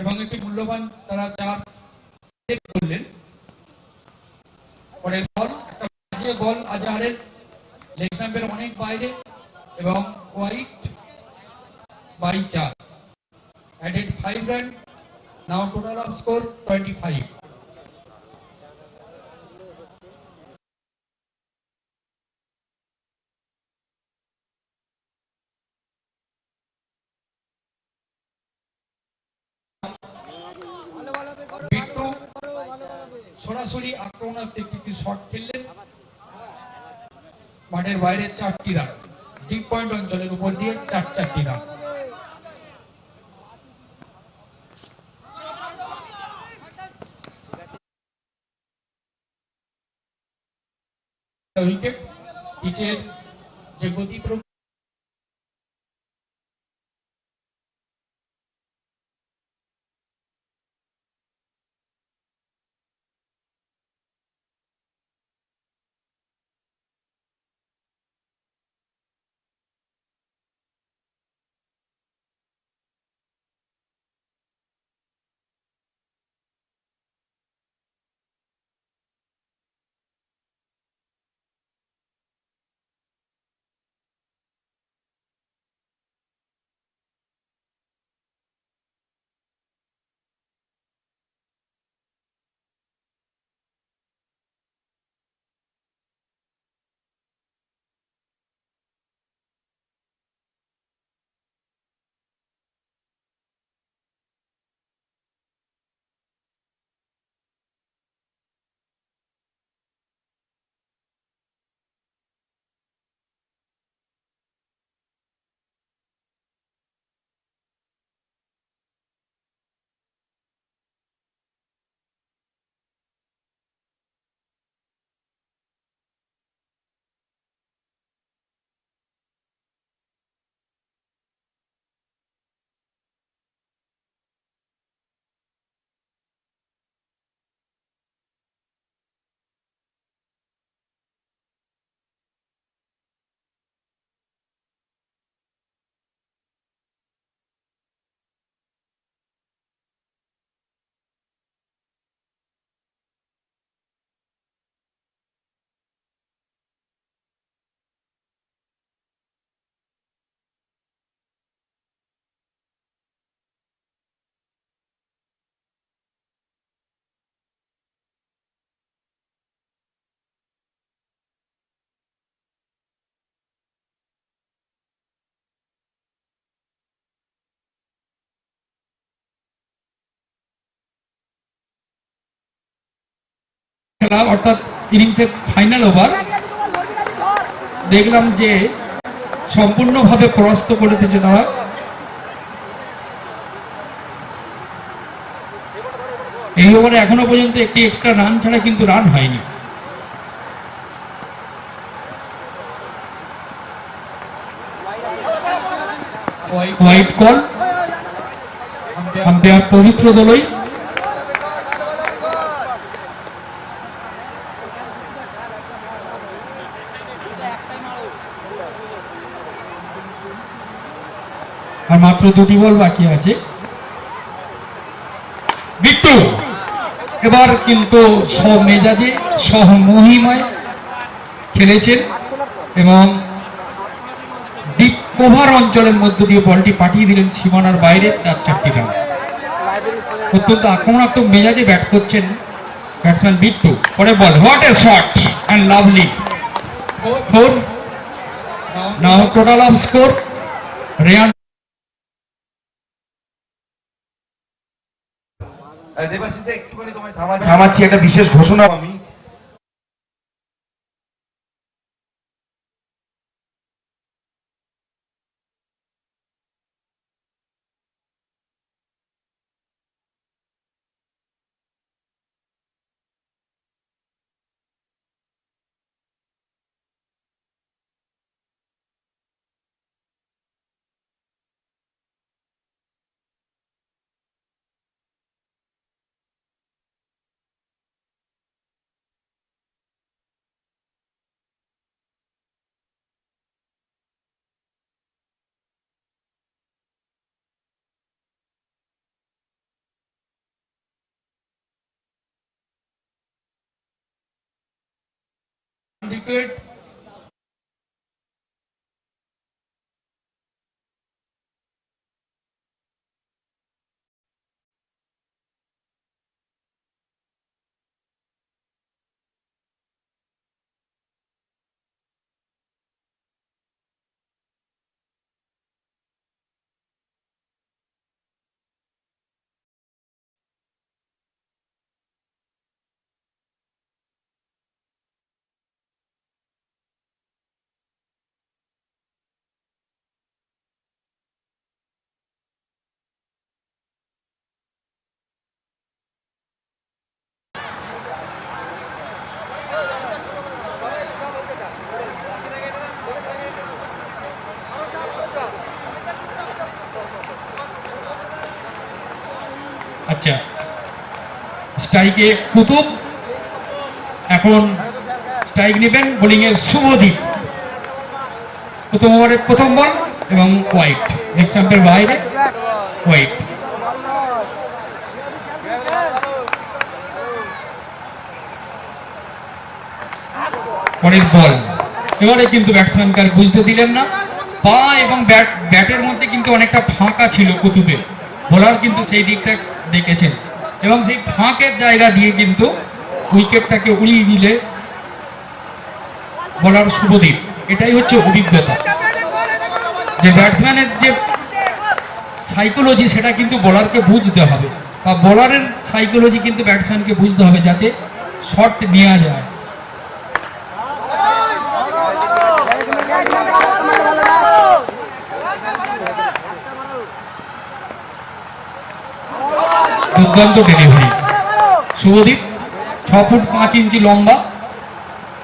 এবং একটি মূল্যবান তারা চার করলেন। পরের বল, একটা বাজে বল আজহারের লেগ অনেক বাইরে এবং হোয়াইট বাই চার। Added five run now total of score twenty five Bittu সরাসরি আক্রমণাত্মক একটি শট খেললেন মাঠের বাইরে চারটি রান ডিপ পয়েন্ট অঞ্চলের উপর দিয়ে চার চারটি রান উইকেট পিচের যে গতি খেলা, অর্থাৎ ইনিংসের ফাইনাল ওভার দেখলাম যে সম্পূর্ণভাবে পরাস্ত করে দিয়েছে তারা। এই ওভারে এখনও পর্যন্ত একটি এক্সট্রা রান ছাড়া কিন্তু রান হয়নি। হোয়াইট কল আম্পায়ার পবিত্র দলই আর মাত্র দুটি বল বাকি আছে। বিট্টু, এবার কিন্তু মেজাজে সহ মহিমায় খেলেছেন এবং ডিপ ওভার অঞ্চলের মধ্য দিয়ে বলটি পাঠিয়ে দিলেন সীমানার বাইরে চার চারটি রান। অত্যন্ত আক্রমণাত্মক মেজাজে ব্যাট করছেন ব্যাটসম্যান বিট্টু। পরে ball what a shot and lovely four now total of score Reyan Debashis একটুখানি তোমায় থামা- থামাচ্ছি একটা বিশেষ ঘোষণা আমি। উইকেট আচ্ছা স্ট্রাইকে কুতুব, এখন স্ট্রাইক নেবেন বোলিং এর শুভদীপ প্রথম বল এবং হোয়াইট বাইরে, হোয়াইট। পরের বল। এবারে কিন্তু ব্যাটসম্যানকে আর বুঝতে দিলেন না। পা এবং ব্যাট ব্যাটের মধ্যে কিন্তু অনেকটা ফাঁকা ছিল কুতুবের। বোলার কিন্তু সেই দিকটা দেখেছেন এবং সেই ফাঁকের জায়গা দিয়ে কিন্তু উইকেটটাকে উড়িয়ে দিলে বলার শুভদীপ। এটাই হচ্ছে অভিজ্ঞতা। যে ব্যাটসম্যানের যে সাইকোলজি সেটা কিন্তু বলারকে বুঝতে হবে। বা বলারের সাইকোলজি কিন্তু ব্যাটসম্যানকে বুঝতে হবে যাতে শর্ট নেওয়া যায়। দুর্দান্ত ডেলিভারি শুভদীপ, ছ ফুট পাঁচ ইঞ্চি লম্বা।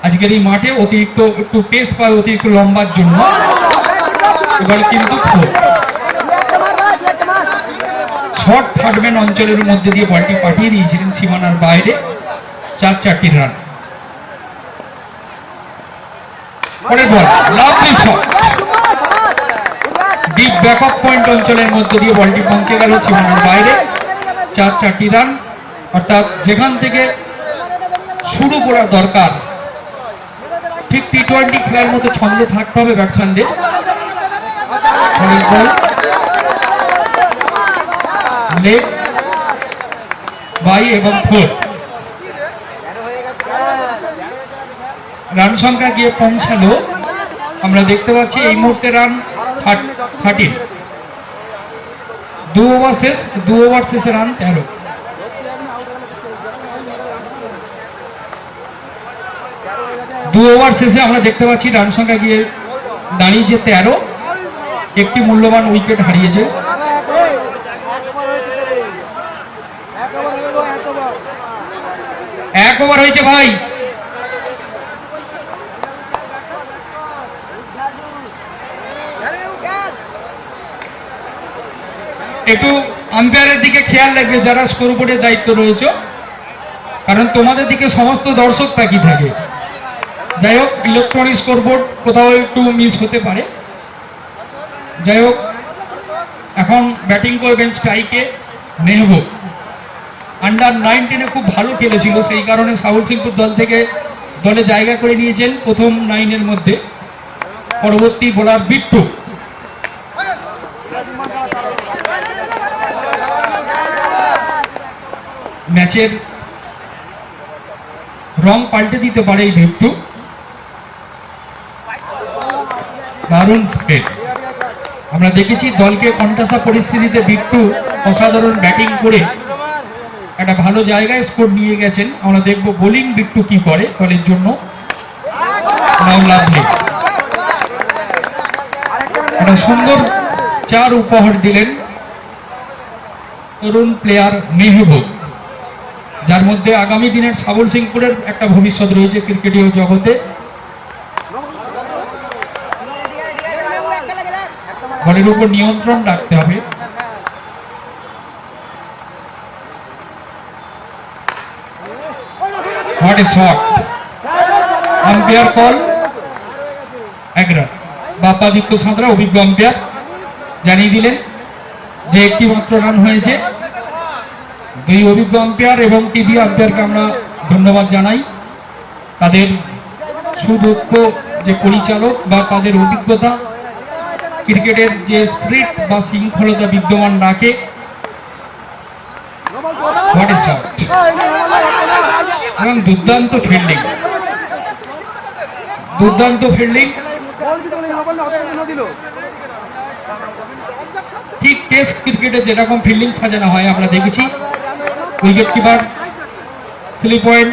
আজকের এই মাঠে অতিরিক্ত একটু পেস পায় অতিরিক্ত লম্বার জন্য। এবার কিন্তু শর্ট থার্ডম্যান অঞ্চলের মধ্যে দিয়ে বলটি পাঠিয়ে দিয়েছিলেন সীমানার বাইরে। চার চারটি রান পরের বল লাভলি পয়েন্ট অঞ্চলের মধ্যে দিয়ে বলটি পৌঁছে গেল সীমানার বাইরে। চার চারটি রান, অর্থাৎ যেখান থেকে শুরু করা দরকার, ঠিক টি টোয়েন্টি খেলার মতো ছন্দে থাকতে হবে ব্যাটসম্যানদের বাই এবং ফোর। রান সংখ্যা গিয়ে পৌঁছালো। আমরা দেখতে পাচ্ছি এই মুহূর্তে রান থার্টিন। দু ওভার শেষ দু ওভার শেষে রান তেরো দু ওভার শেষে আমরা দেখতে পাচ্ছি রান সংখ্যা গিয়ে দাঁড়িয়েছে তেরো। একটি মূল্যবান উইকেট হারিয়েছে। এক ওভার হয়েছে ভাই। একটু আম্পায়ারের দিকে খেয়াল রাখবে যারা স্কোর বোর্ডের দায়িত্ব রয়েছে। কারণ তোমাদের দিকে সমস্ত দর্শক তাকিয়ে থাকে। যাই হোক ইলেকট্রনিক স্কোর বোর্ড কোথাও একটু মিস হতে পারে। যাই হোক, এখন ব্যাটিং করবেন স্ট্রাইকে মেহবুব। আন্ডার নাইনটিনে খুব ভালো খেলেছিল, সেই কারণে সাউথ সিংপুর দল থেকে দলে জায়গা করে নিয়েছেন প্রথম নাইনের মধ্যে। পরবর্তী বোলার বিট্টু। ম্যাচের রং পাল্টে দিতে পারে এই বিট্টু দারুণ স্পেড। আমরা দেখেছি দলকে কন্টাসা পরিস্থিতিতে বিট্টু অসাধারণ ব্যাটিং করে একটা ভালো জায়গায় স্কোর নিয়ে গেছেন। আমরা দেখব বোলিং বিট্টু কি করে দলের জন্য। একটা সুন্দর চার উপহার দিলেন তরুণ প্লেয়ার মেহবুব। যার মধ্যে আগামী দিনের সাবল সিংপুরের একটা ভবিষ্যৎ রয়েছে ক্রিকেটীয় জগতে। বলের উপর নিয়ন্ত্রণ রাখতে হবে। হোয়াট আম্পায়ার কল সাঁতরা, অভিজ্ঞ আম্পায়ার জানিয়ে দিলেন যে একটি মাত্র রান হয়েছে। দুই অভিজ্ঞ আম্পায়ার এবং টিভি আম্পায়ারকে আমরা ধন্যবাদ জানাই। তাদের সুদক্ষ যে পরিচালক বা তাদের অভিজ্ঞতা, ক্রিকেটের যে স্প্রিট বা শৃঙ্খলতা বিদ্যমান রাখে! এবং দুর্দান্ত ফিল্ডিং দুর্দান্ত ফিল্ডিং ঠিক টেস্ট ক্রিকেটে যেরকম ফিল্ডিং সাজানো হয়, আমরা দেখেছি। Wicket keeper slip point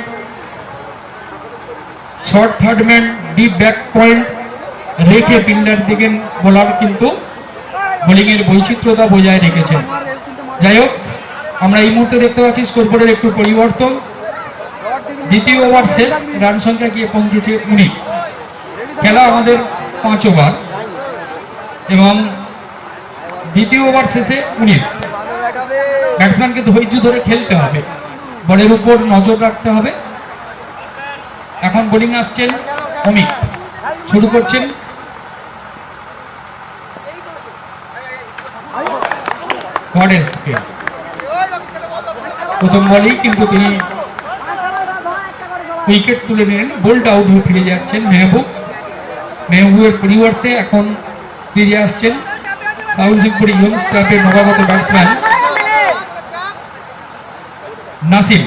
short third man deep back point রেখে পিন্ডার দিকে বোলার কিন্তু বোলিংয়ের বৈচিত্র্যতা বজায় রেখেছেন যাই হোক, আমরা এই মুহূর্তে দেখতে পাচ্ছি স্কোরবোর্ডের একটু পরিবর্তন। দ্বিতীয় ওভার শেষ রান সংখ্যা গিয়ে পৌঁছেছে উনিশ। খেলা আমাদের পাঁচ ওভার এবং দ্বিতীয় ওভার শেষে উনিশ। ব্যাটসম্যানকে ধৈর্য ধরে খেলতে হবে। বলের উপর নজর রাখতে হবে। এখন বোলিং আসছেন অমিত। শুরু করছেন। প্রথম বলেই কিন্তু তিনি উইকেট তুলে নিলেন বোল্ড আউট হয়ে ফিরে যাচ্ছেন মেহবুব। মেহবুবের পরিবর্তে এখন ফিরে আসছেন সাউথ সিংপুরি নবাগত ব্যাটসম্যান নাসিম।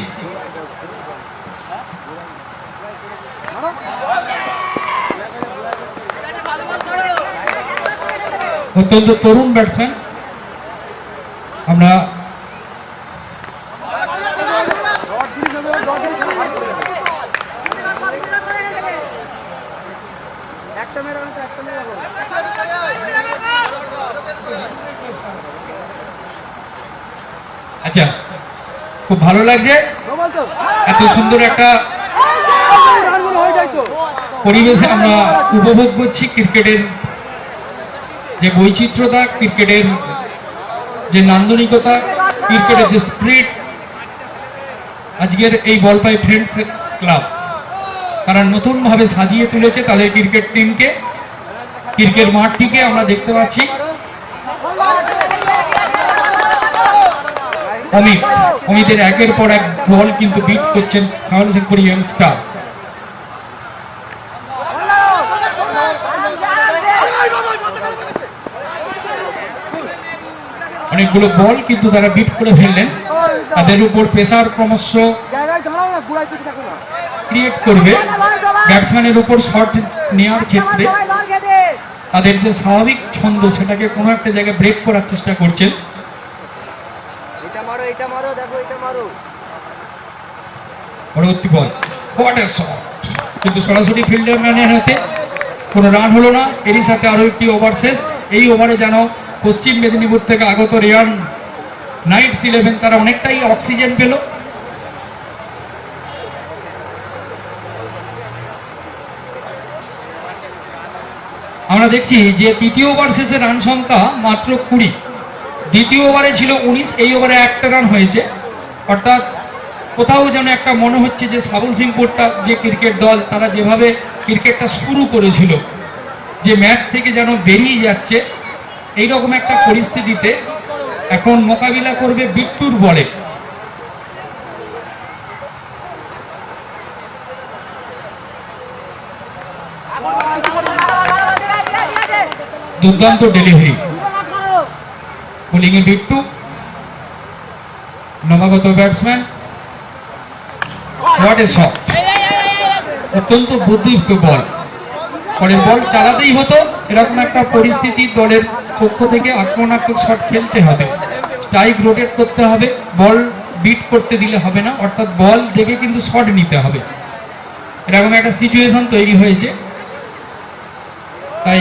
অত্যন্ত তরুণ ব্যাটসম্যান আমরা একটা মেরে একটা মেরে আচ্ছা খুব ভালো লাগছে। এত সুন্দর একটা পরিবেশে আমরা উপভোগ করছি ক্রিকেটের যে বৈচিত্র্যতা, ক্রিকেটের যে নান্দনিকতা, ক্রিকেটের যে স্প্রিট আজকের এই বল পাই ফ্রেন্ডস ক্লাব তারা নতুনভাবে সাজিয়ে তুলেছে তাদের ক্রিকেট টিমকে ক্রিকেট মাঠটিকে আমরা দেখতে পাচ্ছি। অমিত, অমিতের একের পর এক বল কিন্তু বিট করছেন সাউল সিংপুরি ইয়াংস্টার অনেকগুলো বল কিন্তু তারা বিট করে ফেললেন। তাদের উপর প্রেসার ক্রমশ ক্রিয়েট করবে। ব্যাটসম্যানের উপর শট নেওয়ার ক্ষেত্রে তাদের যে স্বাভাবিক ছন্দ, সেটাকে কোনো একটা জায়গায় ব্রেক করার চেষ্টা করছেন। পরবর্তী বল, কোয়ার্টার শট। কিন্তু সরাসরি ফিল্ডার ম্যানের হাতে কোনো রান হলো না। এরই সাথে আরও একটি ওভার শেষ। এই ওভারে যেন পশ্চিম মেদিনীপুর থেকে আগত রেয়ান নাইটস ইলেভেন, তারা অনেকটাই অক্সিজেন পেল। আমরা দেখছি যে তৃতীয় ওভার শেষে রান সংখ্যা মাত্র কুড়ি। দ্বিতীয় ওভারে ছিল উনিশ, এই ওভারে একটা রান হয়েছে। অর্থাৎ কোথাও যেন একটা মনে হচ্ছে যে সাবল সিংপুরটা যে ক্রিকেট দল, তারা যেভাবে ক্রিকেটটা শুরু করেছিল, যে ম্যাচ থেকে যেন বেরিয়ে যাচ্ছে এই রকম একটা পরিস্থিতিতে এখন মোকাবিলা করবে বিট্টুর বলে। দুর্দান্ত ডেলিভারি বোলিংয়ে বিট্টু নবাগত ব্যাটসম্যান হোয়াট এ শট অত্যন্ত বুদ্ধিযুক্ত বল পরের বল চালাতেই হতো। এরকম একটা পরিস্থিতি দলের পক্ষ থেকে আক্রমণাত্মক শট খেলতে হবে। স্ট্রাইক রোটেট করতে হবে। বল বিট করতে দিলে হবে না। অর্থাৎ বল দেখে কিন্তু শট নিতে হবে। এরকম একটা সিচুয়েশন তৈরি হয়েছে। তাই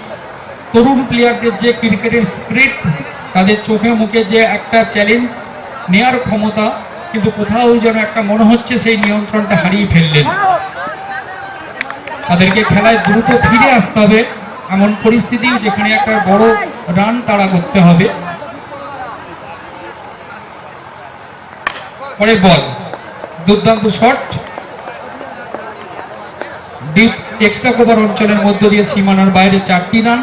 তরুণ প্লেয়ারদের যে ক্রিকেটের স্পিরিট তাদের চোখে মুখে যে একটা চ্যালেঞ্জ নেয়ার ক্ষমতা, কিন্তু কোথাও যেন একটা মনে হচ্ছে সেই নিয়ন্ত্রণটা হারিয়ে ফেললেন। তাদেরকে খেলায় দ্রুত ফিরে আসতে হবে এমন পরিস্থিতি যেখানে একটা বড় রান তাড়া করতে হবে। পরের বল দুর্দান্ত শট ডিপ এক্সট্রা কভার অঞ্চলের মধ্য দিয়ে সীমানার বাইরে চারটি রান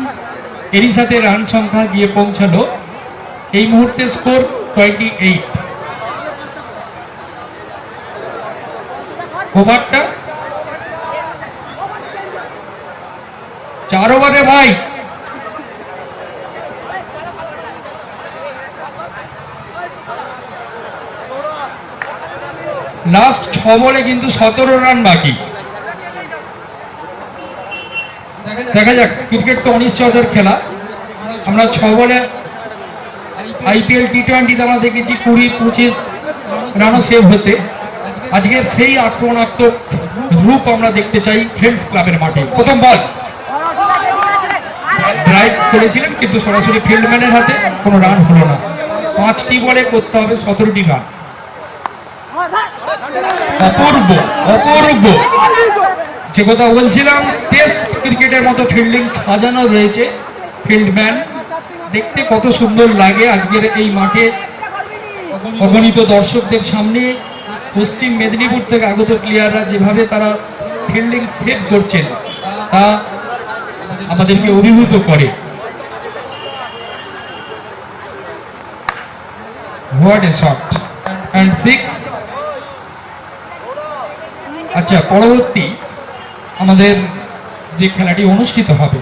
এরই সাথে রান সংখ্যা গিয়ে পৌঁছালো। এই মুহূর্তে স্কোর টোয়েন্টি এইট। ওভারটা। চার ওভারে ভাই। লাস্ট ছ বলে কিন্তু সতেরো রান বাকি। দেখা যাক ক্রিকেট তো অনিশ্চয়তার খেলা। আমরা ছ বলে আইপিএল টি টোয়েন্টিতে আমরা দেখেছি কুড়ি, পঁচিশ রানও সেভ হতে। আজকের সেই আক্রমণাত্মক রূপ আমরা দেখতে চাই ফ্রেন্ডস ক্লাবের মাঠে। প্রথম বল ড্রাইভ করেছিলেন, কিন্তু সরাসরি ফিল্ডম্যানের হাতে কোনো রান হলো না। পাঁচটি বলে করতে হবে সতেরোটি রান অপূর্ব অপূর্ব। যে কথা বলছিলাম ক্রিকেটের মতো ফিল্ডিং সাজানো রয়েছে ফিল্ডম্যান দেখতে কত সুন্দর লাগে আজকের এই মাঠে। অগণিত দর্শকদের সামনে পশ্চিম মেদিনীপুর থেকে আগত প্লেয়াররা যেভাবে তারা ফিল্ডিং সেট করছেন, তা আমাদেরকে অভিভূত করে। আচ্ছা পরবর্তী আমাদের যে খেলাটি অনুষ্ঠিত হবে।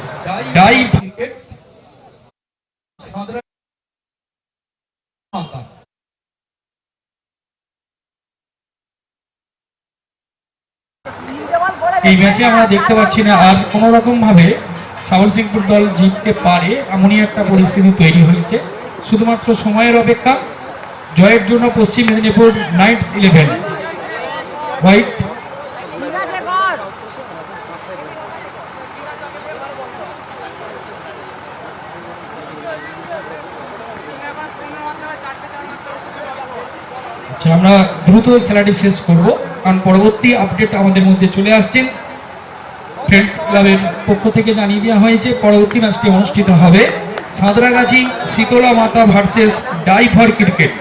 এই ম্যাচে আমরা দেখতে পাচ্ছি না আর কোন রকম ভাবে সাউল সিংপুর দল জিততে পারে, এমনই একটা পরিস্থিতি তৈরি হয়েছে। শুধুমাত্র সময়ের অপেক্ষা, জয়ের জন্য পশ্চিম মেদিনীপুর নাইটস ইলেভেন। হোয়াইট আচ্ছা আমরা দ্রুত খেলাটি শেষ করব। কারণ পরবর্তী আপডেট আমাদের মধ্যে চলে আসছেন ফ্রেন্ডস ক্লাবের পক্ষ থেকে জানিয়ে দেওয়া হয়েছে, পরবর্তী ম্যাচটি অনুষ্ঠিত হবে সাঁতরাগাছি শীতলা মাতা ভার্সেস ডাইভার ক্রিকেট।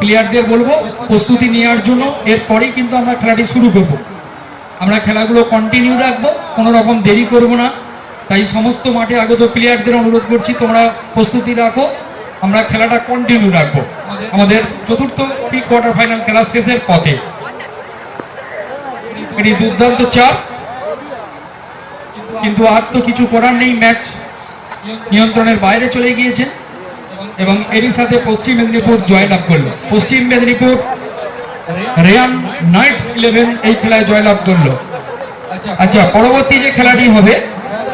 প্লেয়ারদের বলব, প্রস্তুতি নেওয়ার জন্য, এরপরেই কিন্তু আমরা খেলাটি শুরু করব। আমরা খেলাগুলো কন্টিনিউ রাখব, কোনো রকম দেরি করব না। তাই সমস্ত মাঠে আগত প্লেয়ারদের অনুরোধ করছি, তোমরা প্রস্তুতি রাখো। আমরা খেলাটা কন্টিনিউ রাখব। আমাদের চতুর্থ প্রি কোয়ার্টার ফাইনাল খেলা শেষের পথে। এটি দুর্দান্ত চাপ। কিন্তু আর তো কিছু করার নেই ম্যাচ নিয়ন্ত্রণের বাইরে চলে গিয়েছে এবং এরই সাথে পশ্চিম মেদিনীপুর জয়লাভ করল। পশ্চিম মেদিনীপুর রেয়ান নাইটস ইলেভেন এই খেলায় জয়লাভ করল। আচ্ছা। পরবর্তী যে খেলাটি হবে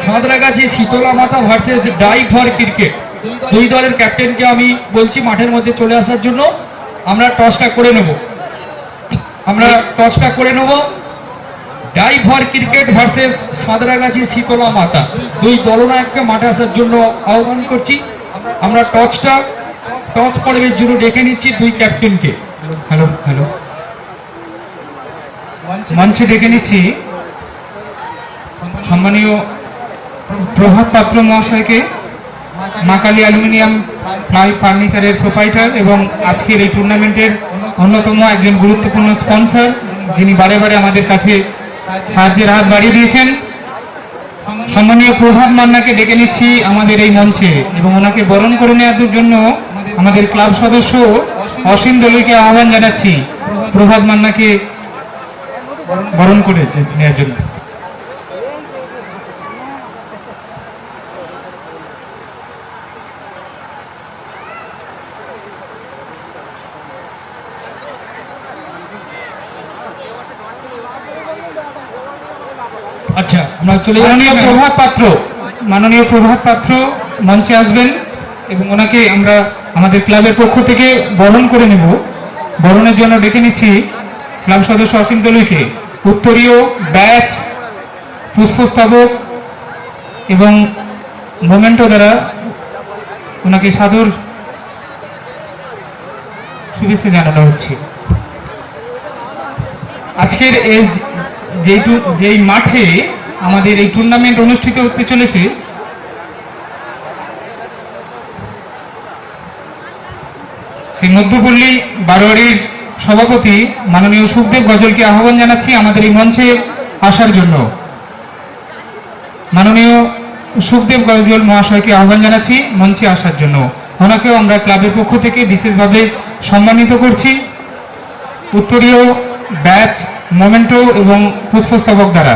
সাঁতরাগাছি শীতলা মাতা ভার্সেস ডাইভার ক্রিকেট দুই দলের ক্যাপ্টেনকে আমি বলছি মাঠের মধ্যে চলে আসার জন্য, আমরা টসটা করে নেব। আমরা টসটা করে নেব। Diver cricket versus Santragachi Shitala Mata. দুই দলনায়ককে মাঠে আসার জন্য আহ্বান করছি। আমরা টসটা, টস পর্বের জন্য ডেকে নিচ্ছি দুই ক্যাপ্টেনকে। Hello hello. মঞ্চে ডেকে নিচ্ছি সম্মানীয় প্রভাত পাত্র মহাশয়কে। মাকালি অ্যালুমিনিয়াম ফ্লাই ফার্নিচারের প্রোপাইটার এবং আজকের এই টুর্নামেন্টের অন্যতম একজন গুরুত্বপূর্ণ স্পন্সর, যিনি বারে বারে আমাদের কাছে সাহায্যের হাত বাড়িয়ে দিয়েছেন। সম্মানীয় প্রভাত মান্নাকে ডেকে নিচ্ছি আমাদের এই মঞ্চে এবং ওনাকে বরণ করে নেওয়ার জন্য আমাদের ক্লাব সদস্য অসীম দলুইকে আহ্বান জানাচ্ছি। প্রভাত মান্নাকে বরণ করে নেওয়ার জন্য। আচ্ছা আমরা চলে মাননীয় প্রভাত পাত্র মাননীয় প্রভাত পাত্র মঞ্চে আসবেন এবং ওনাকে আমরা আমাদের ক্লাবের পক্ষ থেকে বরণ করে নেব। বরণের জন্য ডেকে নিচ্ছি ক্লাব সদস্য অসীম দলুইকে উত্তরীয় ব্যাচ পুষ্পস্তবক এবং মোমেন্টো দ্বারা ওনাকে সাদর শুভেচ্ছা জানানো হচ্ছে। আজকের এই যেই যেই মাঠে আমাদের এই টুর্নামেন্ট অনুষ্ঠিত হতে চলেছে, সেই মধ্যপল্লী বারোয়ারির সভাপতি মাননীয় সুখদেব গজলকে আহ্বান জানাচ্ছি আমাদের এই মঞ্চে আসার জন্য। মাননীয় সুখদেব গজল মহাশয়কে আহ্বান জানাচ্ছি মঞ্চে আসার জন্য। ওনাকেও আমরা ক্লাবের পক্ষ থেকে বিশেষভাবে সম্মানিত করছি। উত্তরীয় ব্যাচ মোমেন্টো এবং পুষ্পস্তবক দ্বারা।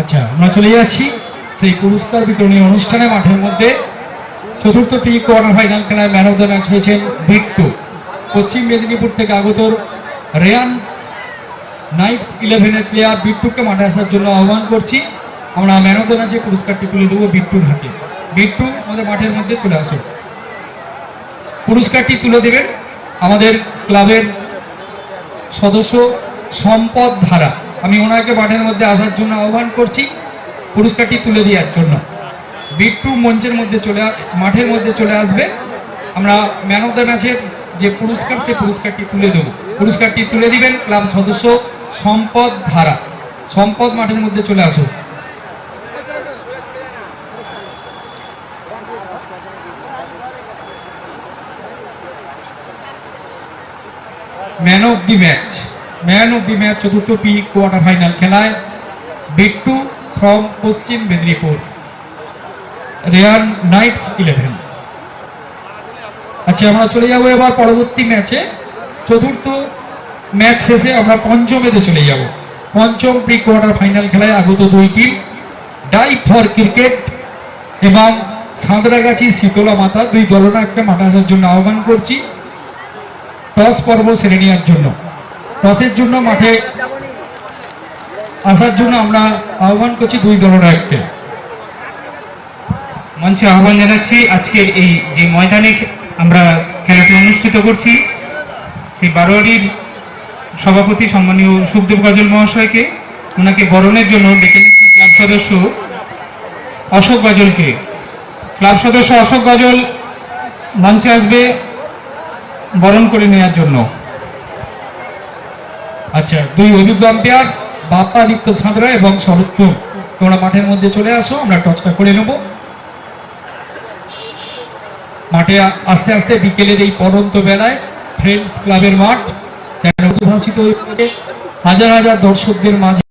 আচ্ছা আমরা চলে যাচ্ছি সেই পুরস্কার বিতরণী অনুষ্ঠানে মাঠের মধ্যে। চতুর্থ প্রি কোয়ার্টার ফাইনাল খেলায় ম্যান অফ দ্য ম্যাচ হয়েছেন বিট্টু। পশ্চিম মেদিনীপুর থেকে আগত রেয়ান নাইটস ইলেভেনের প্লেয়ার বিট্টুকে মাঠে আসার জন্য আহ্বান করছি। আমরা ম্যান অফ দ্য ম্যাচে পুরস্কারটি তুলে দেবো বিট্টুর হাতে। বিট্টু, আমাদের মাঠের মধ্যে চলে আসুন। পুরস্কারটি তুলে দেবেন আমাদের ক্লাবের সদস্য সম্পদ ধারা। আমি ওনাকে মাঠের মধ্যে আসার জন্য আহ্বান করছি। পুরস্কারটি তুলে দেওয়ার জন্য। বিট্টু মঞ্চের মধ্যে চলে মাঠের মধ্যে চলে আসবে। আমরা ম্যান অফ দ্য ম্যাচের যে পুরস্কার, সেই পুরস্কারটি তুলে দেবো। পুরস্কারটি তুলে দিবেন ক্লাব সদস্য সম্পদ ধারা। সম্পদ মাঠের মধ্যে চলে আসুন। Man of the match man of the match চতুর্থ পি কোয়ার্টার ফাইনাল খেলায় Bittu from Paschim Medinipur Rayan Knights eleven আচ্ছা আমরা চলে যাব এবার পরবর্তী ম্যাচে চতুর্থ ম্যাচ শেষে আমরা পঞ্চমেতে চলে যাব। পঞ্চম প্রি কোয়ার্টার ফাইনাল খেলায় আগত দুই টিম ডাই ফর ক্রিকেট এবং সাঁতরাগাছি শীতলা মাতা। দুই দলনায়ককে মাঠে আসার জন্য আহ্বান করছি। টস পর্ব সেরে নেওয়ার জন্য। টসের জন্য মাঠে আসার জন্য আমরা আহ্বান করছি দুই দলনায়ককে মঞ্চে আহ্বান জানাচ্ছি আজকের এই যে ময়দানে আমরা খেলাটি অনুষ্ঠিত করছি, সেই বারোয়ারির সভাপতি সম্মানীয় সুখদেব গজল মহাশয়কে, ওনাকে বরণের জন্য ডেকে ক্লাব সদস্য অশোক গজলকে ক্লাব সদস্য অশোক গজল মঞ্চে আসবে। বরণ করে নেওয়ার জন্য। আচ্ছা দুই অভিজ্ঞ আম্পায়ার বাপ্পাদিত্য সাঁতরা এবং শরৎচুর তোমরা মাঠের মধ্যে চলে আসো, আমরা টচটা করে নেব। মাঠে আস্তে আস্তে বিকেলের এই পরন্ত বেলায় ফ্রেন্ডস ক্লাবের মাঠ, যেন উদ্ভাসিত হাজার হাজার দর্শকদের মাঝে